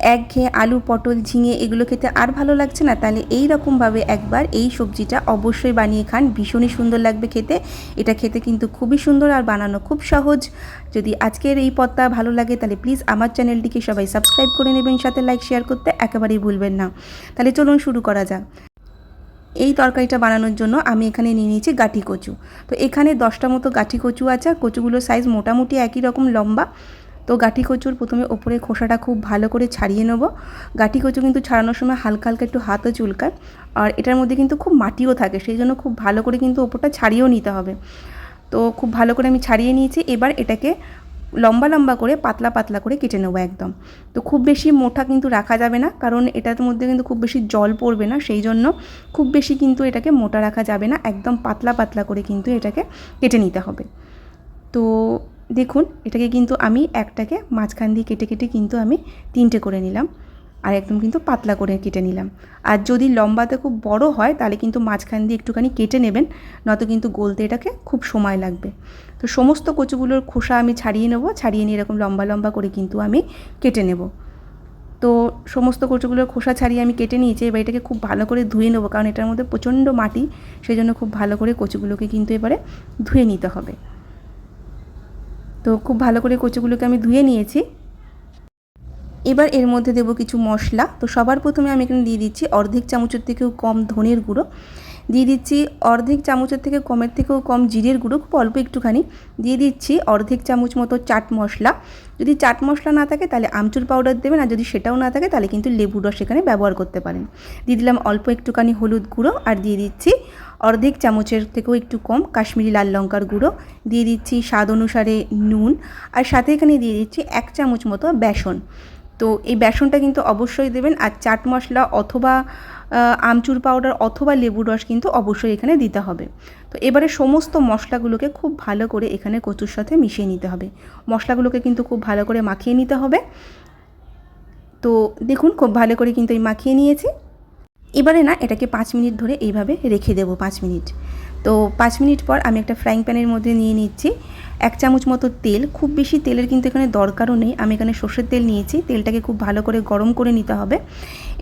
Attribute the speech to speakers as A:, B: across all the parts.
A: একঘেয়ে আলু, পটল, ঝিঙে এগুলো খেতে আর ভালো লাগছে না? তাহলে এই রকমভাবে একবার এই সবজিটা অবশ্যই বানিয়ে খান। ভীষণই সুন্দর লাগবে খেতে। এটা খেতে কিন্তু খুবই সুন্দর আর বানানো খুব সহজ। যদি আজকের এই পদটা ভালো লাগে, তাহলে প্লিজ আমার চ্যানেলটিকে সবাই সাবস্ক্রাইব করে নেবেন, সাথে লাইক শেয়ার করতে একেবারেই ভুলবেন না। তাহলে চলুন শুরু করা যাক। এই তরকারিটা বানানোর জন্য আমি এখানে নিয়ে নিয়েছি গাঠি কচু। তো এখানে দশটা মতো গাঠি কচু আছে, আর কচুগুলোর সাইজ মোটামুটি একই রকম লম্বা। তো গাঠি কচুর প্রথমে ওপরে খোসাটা খুব ভালো করে ছাড়িয়ে নেব। গাঠি কচু কিন্তু ছাড়ানোর সময় হালকা হালকা একটু হাতও চুলকায়। আর এটার মধ্যে কিন্তু খুব মাটিও থাকে, সেই জন্য খুব ভালো করে কিন্তু ওপরটা ছাড়িয়েও নিতে হবে। তো খুব ভালো করে আমি ছাড়িয়ে নিয়েছি, এবার এটাকে লম্বা লম্বা করে পাতলা পাতলা করে কেটে নেব একদম। তো খুব বেশি মোটা কিন্তু রাখা যাবে না, কারণ এটার মধ্যে কিন্তু খুব বেশি জল পড়বে না, সেই জন্য খুব বেশি কিন্তু এটাকে মোটা রাখা যাবে না, একদম পাতলা পাতলা করে কিন্তু এটাকে কেটে নিতে হবে। তো দেখুন, এটাকে কিন্তু আমি একটাকে মাঝখান দিয়ে কেটে কেটে কিন্তু আমি তিনটে করে নিলাম আর একদম কিন্তু পাতলা করে কেটে নিলাম। আর যদি লম্বাতে খুব বড় হয়, তাহলে কিন্তু মাঝখান দিয়ে একটুখানি কেটে নেবেন, নয়তো কিন্তু গলতে এটাকে খুব সময় লাগবে। তো সমস্ত কচুগুলোর খোসা আমি ছাড়িয়ে নেব, ছাড়িয়ে নিয়ে এরকম লম্বা লম্বা করে কিন্তু আমি কেটে নেব। তো সমস্ত কচুগুলোর খোসা ছাড়িয়ে আমি কেটে নিয়েছি, এবার এটাকে খুব ভালো করে ধুয়ে নেব, কারণ এটার মধ্যে প্রচণ্ড মাটি সেই জন্য খুব ভালো করে কচুগুলোকে কিন্তু এবারে ধুয়ে নিতে হবে। তো খুব ভালো করে কচুগুলোকে আমি ধুয়ে নিয়েছি। এবার এর মধ্যে দেবো কিছু মশলা। তো সবার প্রথমে আমি এখানে দিয়ে দিচ্ছি অর্ধেক চামচের থেকেও কম ধনের গুঁড়ো। দিয়ে দিচ্ছি অর্ধেক চামচের থেকে কমের থেকেও কম জিরের গুঁড়ো, খুব অল্প একটুখানি। দিয়ে দিচ্ছি অর্ধেক চামচ মতো চাট মশলা। যদি চাট মশলা না থাকে তাহলে আমচুর পাউডার দেবেন, আর যদি সেটাও না থাকে তাহলে কিন্তু লেবুর রস এখানে ব্যবহার করতে পারেন। দিয়ে দিলাম অল্প একটুখানি হলুদ গুঁড়ো, আর দিয়ে দিচ্ছি অর্ধেক চামচের থেকেও একটু কম কাশ্মীরি লাল লঙ্কার গুঁড়ো। দিয়ে দিচ্ছি স্বাদ অনুসারে নুন, আর সাথে এখানে দিয়ে দিচ্ছি এক চামচ মতো বেসন। তো এই বেসনটা কিন্তু অবশ্যই দেবেন, আর চাট মশলা অথবা আমচুর পাউডার অথবা লেবুর রস কিন্তু অবশ্যই এখানে দিতে হবে। তো এবারে সমস্ত মশলাগুলোকে খুব ভালো করে এখানে কচুর সাথে মিশিয়ে নিতে হবে। মশলাগুলোকে কিন্তু খুব ভালো করে মাখিয়ে নিতে হবে। তো দেখুন, খুব ভালো করে কিন্তু এই মাখিয়ে নিয়েছি। এবারে না, এটাকে পাঁচ মিনিট ধরে এইভাবে রেখে দেবো, পাঁচ মিনিট। তো পাঁচ মিনিট পর আমি একটা ফ্রাইং প্যানের মধ্যে নিয়ে নিচ্ছি। এক চামচ মতো তেল, খুব বেশি তেলের কিন্তু এখানে দরকারও নেই। আমি এখানে সর্ষের তেল নিয়েছি, তেলটাকে খুব ভালো করে গরম করে নিতে হবে।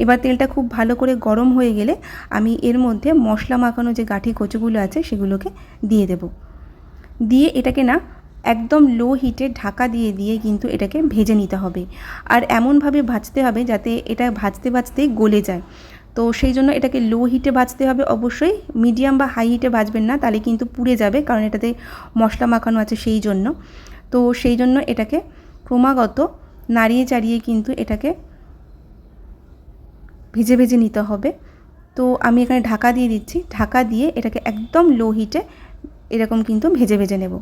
A: এবার তেলটা খুব ভালো করে গরম হয়ে গেলে আমি এর মধ্যে মশলা মাখানো যে গাঠি কচুগুলো আছে, সেগুলোকে দিয়ে দেব। দিয়ে এটাকে না একদম লো হিটে ঢাকা দিয়ে দিয়ে কিন্তু এটাকে ভেজে নিতে হবে। আর এমনভাবে ভাজতে হবে যাতে এটা ভাজতে ভাজতে গলে যায়। তো সেই জন্য এটাকে লো হিটে ভাজতে হবে। অবশ্যই মিডিয়াম বা হাই হিটে ভাজবেন না, তাহলে কিন্তু পুড়ে যাবে, কারণ এটাতে মশলা মাখানো আছে সেই জন্য। তো সেই জন্য এটাকে ক্রমাগত নাড়িয়ে চাড়িয়ে কিন্তু এটাকে ভেজে ভেজে নিতে হবে। তো আমি এখানে ঢাকা দিয়ে দিচ্ছি। ঢাকা দিয়ে এটাকে একদম লো হিটে এরকম কিন্তু ভেজে ভেজে নেব।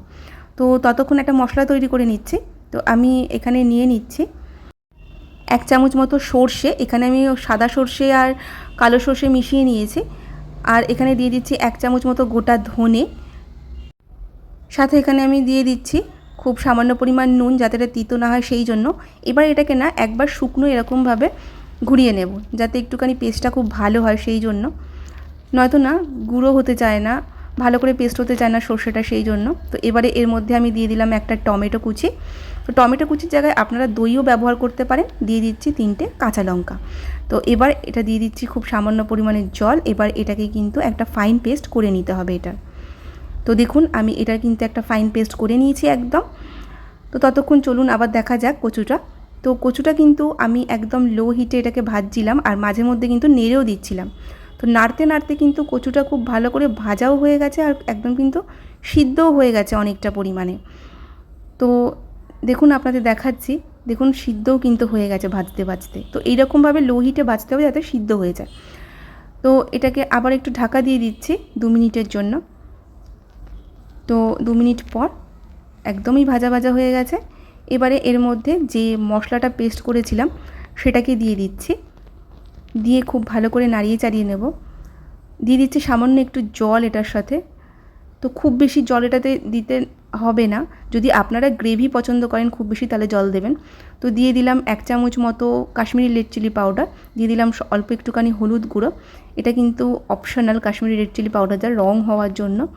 A: তো ততক্ষণ একটা মশলা তৈরি করে নিচ্ছি। তো আমি এখানে নিয়ে নিচ্ছি এক চামচ মতো সর্ষে, এখানে আমি সাদা সর্ষে আর কালো সর্ষে মিশিয়ে নিয়েছি। আর এখানে দিয়ে দিচ্ছি এক চামচ মতো গোটা ধনে। সাথে এখানে আমি দিয়ে দিচ্ছি খুব সামান্য পরিমাণ নুন যাতে এটা তিতো না হয় সেই জন্য। এবার এটাকে না একবার শুকনো এরকমভাবে ঘুরিয়ে নেব, যাতে একটুখানি পেস্টটা খুব ভালো হয় সেই জন্য। নয়তো না গুঁড়ো হতে চায় না। ভালো করে পেস্ট হতে চায় না সর্ষেটা সেই জন্য। তো এবারে এর মধ্যে আমি দিয়ে দিলাম একটা টমেটো কুচি। তো টমেটো কুচির জায়গায় আপনারা দইও ব্যবহার করতে পারেন। দিয়ে দিচ্ছি তিনটে কাঁচা লঙ্কা। তো এবার এটা দিয়ে দিচ্ছি খুব সামান্য পরিমাণের জল। এবার এটাকে কিন্তু একটা ফাইন পেস্ট করে নিতে হবে এটা। তো দেখুন, আমি এটার কিন্তু একটা ফাইন পেস্ট করে নিয়েছি একদম। তো ততক্ষণ চলুন আবার দেখা যাক কচুটা। তো কচুটা কিন্তু আমি একদম লো হিটে এটাকে ভাজছিলাম আর মাঝে মধ্যে কিন্তু নেড়েও দিচ্ছিলাম। তো নাড়তে নাড়তে কিন্তু কচুটা খুব ভালো করে ভাজাও হয়ে গেছে আর একদম কিন্তু সিদ্ধও হয়ে গেছে অনেকটা পরিমাণে। তো দেখুন আপনাদের দেখাচ্ছি, দেখুন সিদ্ধও কিন্তু হয়ে গেছে ভাজতে ভাজতে। তো এইরকমভাবে লো হিটে ভাজতে হবে যাতে সিদ্ধ হয়ে যায়। তো এটাকে আবার একটু ঢাকা দিয়ে দিচ্ছি দু মিনিটের জন্য। তো দু মিনিট পর একদমই ভাজা ভাজা হয়ে গেছে। এবারে এর মধ্যে যে মশলাটা পেস্ট করেছিলাম সেটাকে দিয়ে দিচ্ছি। দিয়ে খুব ভালো করে নাড়িয়ে চাড়িয়ে নেব। দিয়ে দিচ্ছি সামান্য একটু জল এটার সাথে। তো খুব বেশি জল এটাতে দিতে হবে না। যদি আপনারা গ্রেভি পছন্দ করেন খুব বেশি তাহলে জল দেবেন। তো দিয়ে দিলাম এক চামচ মতো কাশ্মীরি রেড চিলি পাউডার। দিয়ে দিলাম অল্প একটুখানি হলুদ গুঁড়ো। এটা কিন্তু optional Kashmiri red chilli powder যা রং হওয়ার জন্য।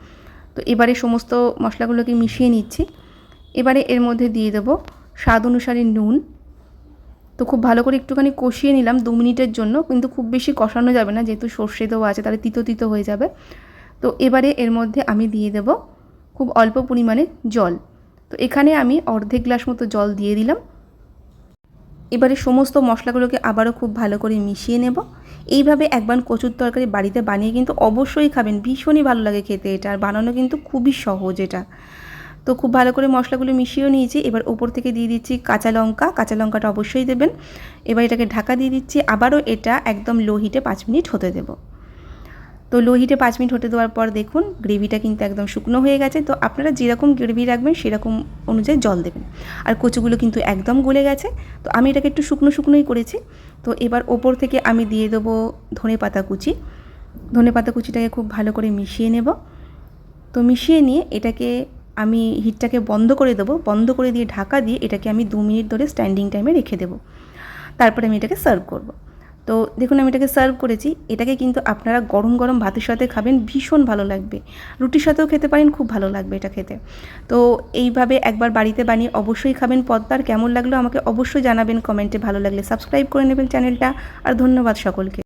A: তো এবারে সমস্ত মশলাগুলোকে মিশিয়ে নিচ্ছি। এবারে এর মধ্যে দিয়ে দেবো স্বাদ অনুসারে নুন। তো খুব ভালো করে একটুখানি কষিয়ে নিলাম দু মিনিটের জন্য, কিন্তু খুব বেশি কষানো যাবে না, যেহেতু সর্ষে দেওয়া আছে, তাহলে তিতো তিতো হয়ে যাবে। তো এবারে এর মধ্যে আমি দিয়ে দেব খুব অল্প পরিমাণে জল। তো এখানে আমি অর্ধেক গ্লাস মতো জল দিয়ে দিলাম। এবারে সমস্ত মশলাগুলোকে আবারও খুব ভালো করে মিশিয়ে নেব। এইভাবে একবার কচুর তরকারি বাড়িতে বানিয়ে কিন্তু অবশ্যই খাবেন, ভীষণই ভালো লাগে খেতে এটা, আর বানানো কিন্তু খুবই সহজ এটা। তো খুব ভালো করে মশলাগুলো মিশিয়েও নিয়েছি। এবার ওপর থেকে দিয়ে দিচ্ছি কাঁচা লঙ্কা। কাঁচা লঙ্কাটা অবশ্যই দেবেন। এবার এটাকে ঢাকা দিয়ে দিচ্ছি। আবারও এটা একদম লো হিটে পাঁচ মিনিট হতে দেবো। তো লো হিটে পাঁচ মিনিট হতে দেওয়ার পর দেখুন, গ্রেভিটা কিন্তু একদম শুকনো হয়ে গেছে। তো আপনারা যেরকম গ্রেভি রাখবেন, সেরকম অনুযায়ী জল দেবেন। আর কচুগুলো কিন্তু একদম গলে গেছে। তো আমি এটাকে একটু শুকনো শুকনোই করেছি। তো এবার ওপর থেকে আমি দিয়ে দেবো ধনে পাতা কুচি। ধনে পাতা কুচিটাকে খুব ভালো করে মিশিয়ে নেব। তো মিশিয়ে নিয়ে এটাকে আমি হিটটাকে বন্ধ করে দেবো। বন্ধ করে দিয়ে ঢাকা দিয়ে এটাকে আমি দু মিনিট ধরে স্ট্যান্ডিং টাইমে রেখে দেবো। তারপরে আমি এটাকে সার্ভ করব। তো দেখুন আমি এটাকে সার্ভ করেছি। এটাকে কিন্তু আপনারা গরম গরম ভাতের সাথে খাবেন, ভীষণ ভালো লাগবে। রুটির সাথেও খেতে পারেন, খুব ভালো লাগবে এটা খেতে। তো এইভাবে একবার বাড়িতে বানিয়ে অবশ্যই খাবেন পদ্মার। কেমন লাগল আমাকে অবশ্যই জানাবেন কমেন্টে। ভালো লাগলে সাবস্ক্রাইব করে নেবেন চ্যানেলটা। আর ধন্যবাদ সকলকে।